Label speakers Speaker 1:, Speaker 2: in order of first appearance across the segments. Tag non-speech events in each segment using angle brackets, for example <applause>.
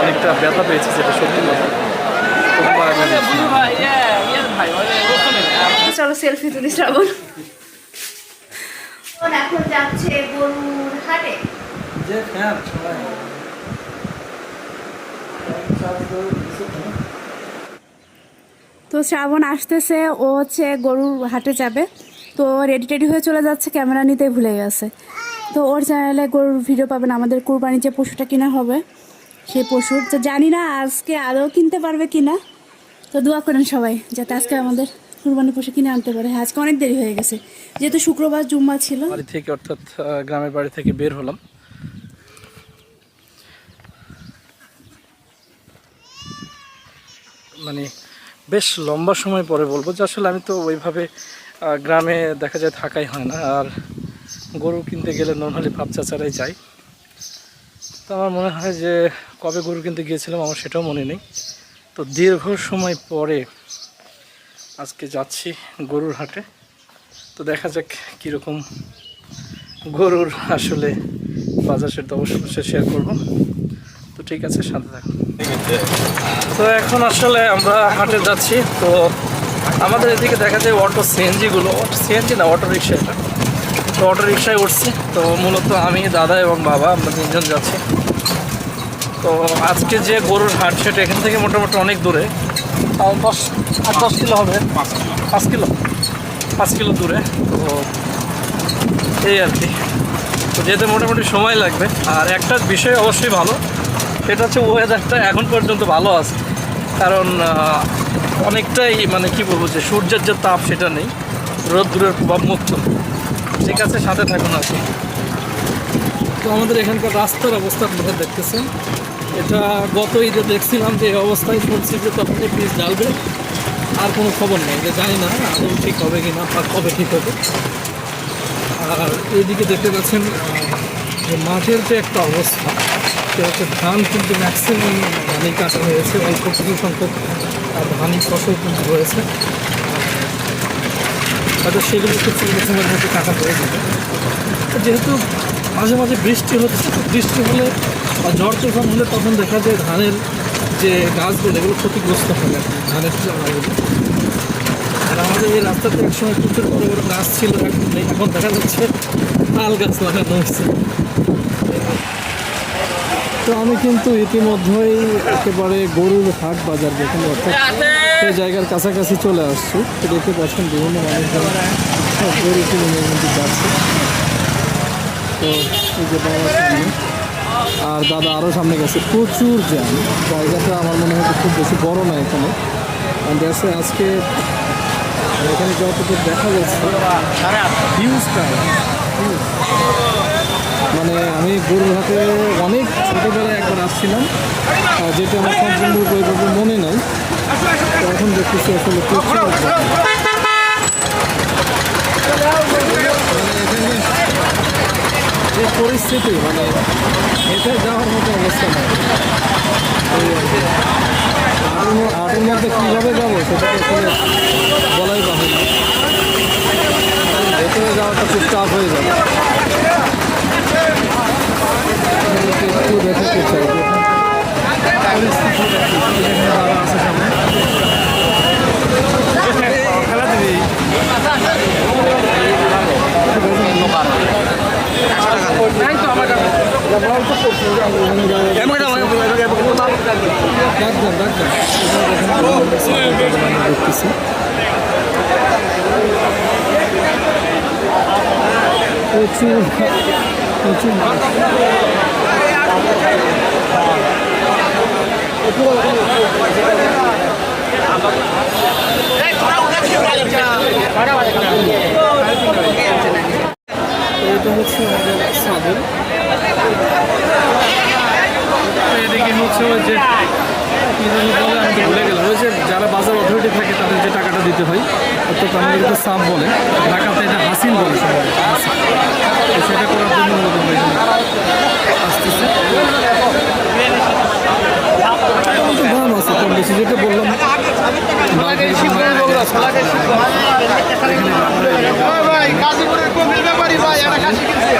Speaker 1: অনেকটা ব্যথা পেয়েছি যেটা সত্যি কথা। দিচ্ছি না।
Speaker 2: চলো সেলফি তুলি শ্রাবণ। এখন যাচ্ছে গরুর হাটে। তো শ্রাবণ আসতেছে ও হচ্ছে গরুর হাটে যাবে। তো রেডি টেডি হয়ে চলে যাচ্ছে ক্যামেরা নিতেই ভুলে গেছে। তো ওর চ্যানেলে গরুর ভিডিও পাবেন আমাদের কোরবানি যে পশুটা কিনা হবে। সেই পশুর, তো জানি না আজকে আরও কিনতে পারবে কিনা। তো দোয়া করেন সবাই, যাতে আজকে আমাদের কুরবানি পশু কিনে আনতে পারে। হ্যাঁ আজকে অনেক দেরি হয়ে গেছে। যেহেতু শুক্রবার, জুম্মা ছিল।
Speaker 1: বাড়ি থেকে অর্থাৎ গ্রামের বাড়ি থেকে বের হলাম। মানে বেশ লম্বা সময় পরে বলব যে আসলে আমি তো ওইভাবে গ্রামে দেখা যায় থাকাই হয় না। আর গরু কিনতে গেলে নর্মালি ভাব চাচারাই তো আমার মনে হয় যে কবে গরু কিনতে গিয়েছিলাম আমার সেটাও মনে নেই। তো দীর্ঘ সময় পরে আজকে যাচ্ছি গরুর হাটে। তো দেখা যাক কীরকম গরুর আসলে বাজার সেটা অবশ্যই শেয়ার করব। তো ঠিক আছে সাথে থাকুন। তো এখন আসলে আমরা হাটে যাচ্ছি। তো আমাদের এদিকে দেখা যায় অটো সিএনজিগুলো অটো সিএনজি না অটো রিক্সা এটা তো অটো রিক্সায় উঠছি। তো মূলত আমি দাদা এবং বাবা আমরা তিনজন যাচ্ছি। তো আজকে যে গরুর হাট সেটা এখান থেকে মোটামুটি অনেক দূরে। তাও দশ আট দশ কিলো হবে। পাঁচ কিলো। পাঁচ কিলো। দূরে। তো এই আর কি। তো যেতে মোটামুটি সময় লাগবে। আর একটা বিষয় অবশ্যই ভালো সেটা হচ্ছে ওয়েদারটা এখন পর্যন্ত ভালো আছে। কারণ অনেকটাই মানে কি বলব যে সূর্যের যে তাপ সেটা নেই। রোদ্দুরের প্রভাব মুক্ত। ঠিক আছে সাথে থাকুন আর কি। তো আমাদের এখানকার রাস্তার অবস্থা আপনারা দেখতেছেন। এটা গত ঈদে দেখছিলাম যে অবস্থায় শুনছি যে তখনই পিস ঢালবে। আর কোনো খবর নেই, যে জানি না আদৌ ঠিক হবে কি না, বা কবে ঠিক হবে। আর এইদিকে দেখতে পাচ্ছেন যে মাঠের যে একটা অবস্থা সেটা হচ্ছে ধান কিন্তু ম্যাক্সিমাম ধানই কাটা হয়েছে, অল্প কিছু সংখ্যক ধানই ফসল কিন্তু রয়েছে হয়তো সেগুলো কিছু সময়ের মধ্যে কাটা হয়ে যাবে। যেহেতু মাঝে মাঝে বৃষ্টি হচ্ছে বৃষ্টি হলে বা ঝড় তুফান হলে তখন দেখা যায় ধানের যে গাছগুলো, এগুলো ক্ষতিগ্রস্ত আর ধানের আর আমাদের এই রাস্তাতে একসময় প্রচুর বড় বড় গাছ ছিল, এখন এখন দেখা যাচ্ছে তাল গাছ লাগানো হয়েছে। তো আমি কিন্তু ইতিমধ্যেই একেবারে গরুর হাট বাজার যেখানে, অর্থাৎ সেই জায়গার কাছাকাছি চলে আসছি। তো দেখতে পাচ্ছেন বিভিন্ন মানুষজন গরু কিনে কিন্তু যাচ্ছে। তো এই যে বাবা সামনে আর দাদা আরও সামনে গেছে। প্রচুর জ্যাম। জায়গাটা আমার মনে হয় খুব বেশি বড় না এখানে। দেখছে আজকে এখানে যতটুকু দেখা যাচ্ছে মানে আমি গরুরহাটে অনেক ছোটোবেলায় একবার আসছিলাম যেটা আমার সম্পূর্ণরূপে ওইভাবে মনে নাই। এখন দেখতেছি আসলে প্রচুর যে পরিস্থিতি মানে হেঁটে যাওয়ার মতো অবস্থা নেই আটের মধ্যে কীভাবে যাব সেটা তো বলাই বাহুল্য। ভেতরে যাওয়াটা খুব টাফ হয়ে যাবে। একটু দেখাতে চাই আছে ডাক্তার ডাক্তার দেখতেছি প্রচুর প্রচুর যে যারা বাজার অথরিটি থাকে, তাদের যে টাকাটা দিতে হয় অর্থাৎ আমাদেরকে সাপ বলে। ঢাকাতে এটা হাসিন বলে। তো সেটা করার জন্য আসতেছি। তো দাম আছে, কম বেশি যেটা বললাম
Speaker 3: ভাই গাজীপুরের কমির ব্যাপারী ভাই একটা কাশি কিনছে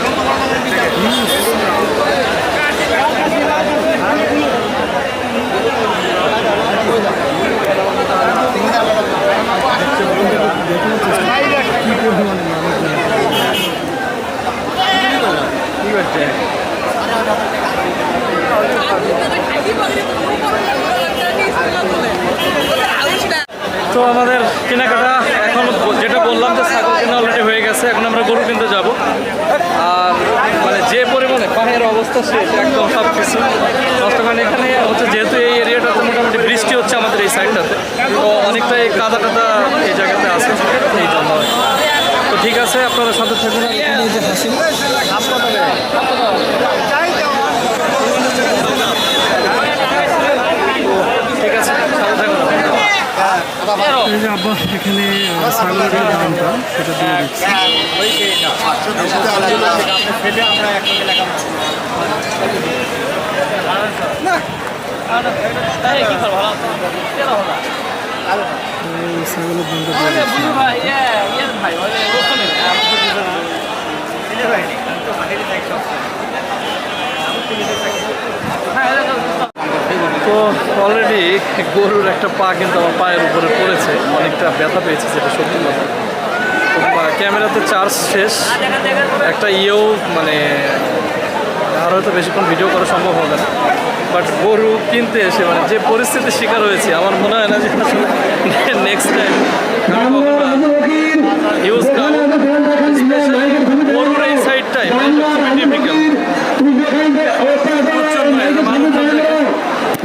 Speaker 1: এখন আমরা গরু কিনতে যাব আর মানে যে পরিমাণে পাহাড়ের অবস্থা শেষ একদম সব কিছু। নষ্ট এখানে হচ্ছে যেহেতু এই এরিয়াটাতে মোটামুটি বৃষ্টি হচ্ছে আমাদের এই সাইডটাতে তো অনেকটাই কাদা টাদা এই জায়গাতে আছে এই জন্য। তো ঠিক আছে আপনারা সাথে থাকুন। এই যে হাসিন ঠিক আছে সাথে থাকুন এই যে আব্বা এখানে ছাগলের দামটা সেটা দিয়ে দিচ্ছি ছাগলের দামটা দিয়ে দিচ্ছি তো অলরেডি গরুর একটা পা কিন্তু আমার পায়ের উপরে পড়েছে অনেকটা ব্যথা পেয়েছে যেটা সত্যি কথা। ক্যামেরাতে চার্জ শেষ। একটা ইয়েও মানে আর হয়তো বেশিক্ষণ ভিডিও করা সম্ভব হবে না। বাট গরু কিনতে এসে মানে যে পরিস্থিতির শিকার হয়েছে আমার মনে হয় না যে নেক্সট টাইম ইউজ গরুর এই সাইডটাই ডিফিকাল্ট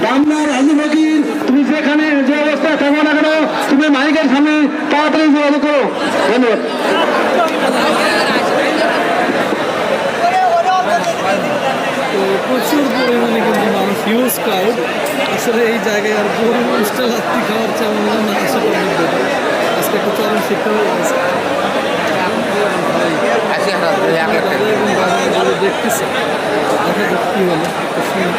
Speaker 4: বাংলার রাজু ফকির তুমি যেখানে যে অবস্থায় থাকো না কেন তুমি মাইকের সামনে তাড়াতাড়ি যোগাযোগ করো। ধন্যবাদ।
Speaker 1: তো প্রচুর পরিমাণে কিন্তু মানুষ হিউজ ক্রাউড আসলে এই জায়গায় আর গরু উষ্টা লাত্তি খাওয়ার চা মনে না আসাটা অনেক আজকে একটা চরম শিক্ষা হয়ে গেছে। দেখতেছে। দেখা যাক কি হলো একটু শুনি।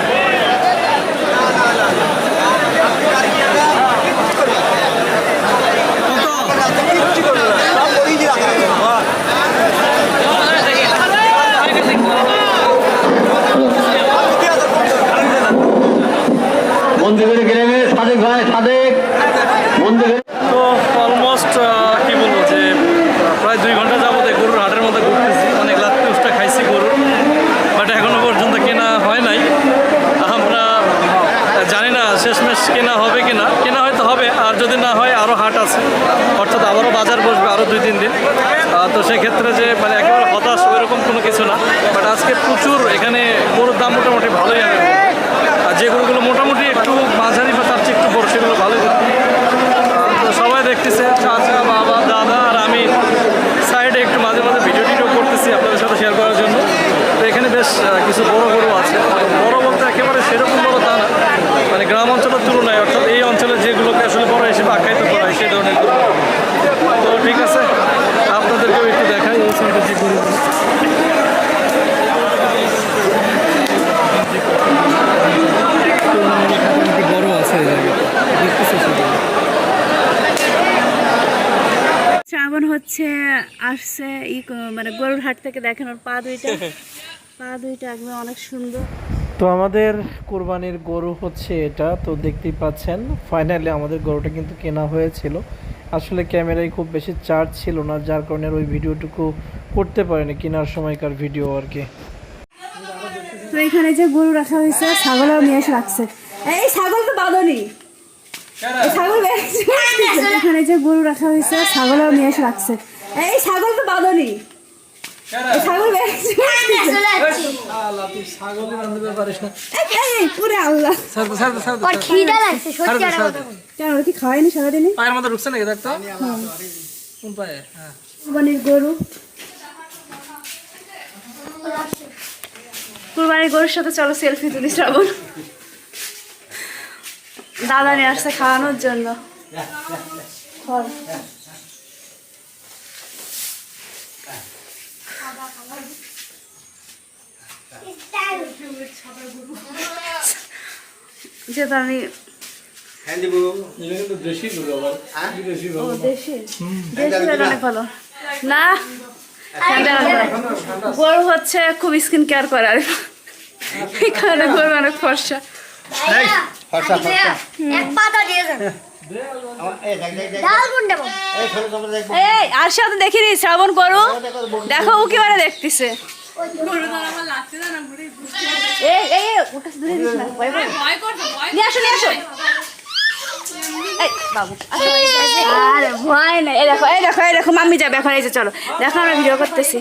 Speaker 4: মন্দিরের গ্রামে সাদেক ভাই সাদেক মন্দিরের
Speaker 1: তো অলমোস্ট কি বলব যে আহ, প্রায় দুই ঘণ্টা যাবত এই গরুর হাটের মধ্যে ঘুরতেছি অনেক লাত্তি উষ্টা খাইছি গরুর বাট এখনও পর্যন্ত কেনা হয় নাই আমরা আহ, জানি না শেষমেশ কেনা হবে কিনা কেনা হয়তো হবে আর যদি না হয় আরও হাট আছে। অর্থাৎ আবারও বাজার বসবে আরও দুই, তিন দিন। তো সেক্ষেত্রে যে মানে একেবারে হতাশ ওইরকম কোনো কিছু না। বাট আজকে প্রচুর এখানে গরুর দাম মোটামুটি ভালোই আমি আর যে গরুগুলো মোটামুটি একটু মাঝারি বা তার চেয়ে একটু বড়, সেগুলো ভালোই তো সবাই দেখতেছে, চাচা, বাবা, দাদা আর আমি সাইডে একটু মাঝে মাঝে ভিডিও টিডিও করতেছি আপনাদের সাথে শেয়ার করার জন্য। তো এখানে বেশ কিছু বড় বলতে একেবারে সেরকম বড় তা না মানে গ্রাম অঞ্চলের তুলনায় অর্থাৎ এই অঞ্চলে যেগুলোকে আসলে বড় হিসেবে আখ্যায়িত করা হয় সেই ধরনের গরু তো ঠিক আছে আপনাদেরকেও একটু দেখাই এই সাইডে যে গরু বড় আছে এই জায়গায় দেখতেছে সেটা
Speaker 2: শ্রাবণ হচ্ছে আসছে ই মানে গরুর হাট থেকে দেখেন ওর পা দুইটা। <laughs> পা দুইটা একদম অনেক সুন্দর।
Speaker 1: তো আমাদের কোরবানির গরু হচ্ছে এটা তো দেখতেই পাচ্ছেন ফাইনালি আমাদের গরুটা কিন্তু কেনা হয়েছিল। আসলে ক্যামেরায় খুব বেশি চার্জ ছিল না যার কারণে ওই ভিডিওটুকু করতে পারেনি কেনার সময়কার ভিডিও আর কি।
Speaker 2: তো এখানে যে গরু রাখা হয়েছে ছাগলও নিয়ে এসে রাখছে। এই ছাগল তো বাঁধনি এই ছাগল বের হচ্ছে। এখানে যে গরু রাখা হয়েছে ছাগলও নিয়ে এসে রাখছে। এই ছাগল তো বাঁধনি। ছাগল কি
Speaker 1: পায়ের মধ্যে ঢুকছে নাকি দেখতো কোন পায়ে?
Speaker 2: কুরবানির গরু। কুরবানির গরুর সাথে চলো সেলফি তুলি শ্রাবণ। দাদা নিয়ে আসছে খাওয়ানোর জন্য। ফল। যেহেতু আমি হলে অনেক ভালো। না। গরু হচ্ছে খুব স্কিন কেয়ার করে আর এই কারণে গরু অনেক ফর্সা। আর সাথে দেখিনি শ্রাবণ দেখো ও কীভাবে দেখতেছে। দেখো এই দেখো এই দেখো মাম্মি যাবে এখন এই যে চলো। দেখো আমরা ভিডিও করতেছি।